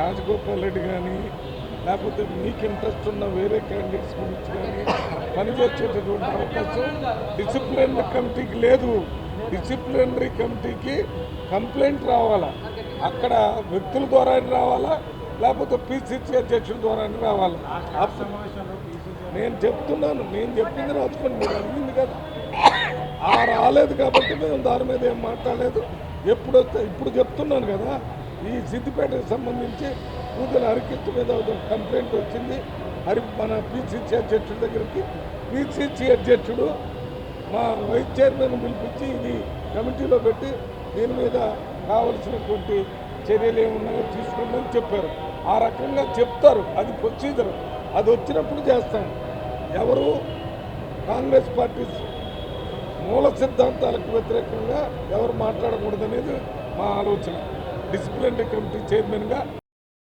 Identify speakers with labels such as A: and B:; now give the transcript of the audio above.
A: రాజగోపాల్ రెడ్డి కానీ లేకపోతే మీకు ఇంట్రెస్ట్ ఉన్న వేరే క్యాండిడేట్స్ గురించి కానీ పనిచేసేటటువంటి అవకాశం డిసిప్లినరీ కమిటీకి లేదు. డిసిప్లినరీ కమిటీకి కంప్లైంట్ రావాలా? అక్కడ వ్యక్తుల ద్వారా రావాలా? లేకపోతే పిసిసి అధ్యక్షుల ద్వారా రావాలా? నేను చెప్తున్నాను నేను చెప్పింది రాసుకోండి మీరు అడిగింది కదా. ఆ రాలేదు కాబట్టి మేము దాని మీద ఏం మాట్లాడలేదు. ఎప్పుడు వస్తే ఇప్పుడు చెప్తున్నాను కదా. ఈ సిద్దిపేటకు సంబంధించి పూజల హరికృష్ణ మీద ఒక కంప్లైంట్ వచ్చింది. హరి మన పిసిసి అధ్యక్షుడి దగ్గరికి. పిసిసి అధ్యక్షుడు మా వైస్ చైర్మన్ పిలిపించి ఇది కమిటీలో పెట్టి దీని మీద కావలసినటువంటి చర్యలు ఏమున్నాయో తీసుకోండి చెప్పారు. ఆ రకంగా చెప్తారు. అది ప్రొసీజర్. అది వచ్చినప్పుడు చేస్తాం. ఎవరు కాంగ్రెస్ పార్టీ మూల సిద్ధాంతాలకు వ్యతిరేకంగా ఎవరు మాట్లాడకూడదనేది మా ఆలోచన. డిసిప్లినరీ కమిటీ చైర్మన్గా